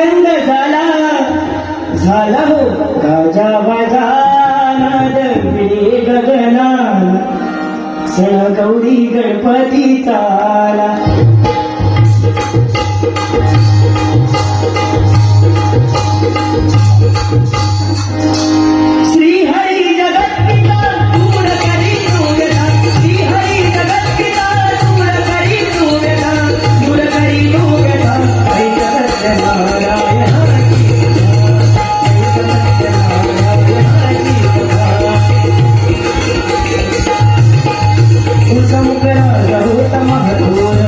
आनंद झाला. झाला हो. गाजा बाजा गगना सण गौरी गणपतीचा आला. Usa mukara rahuta mahadura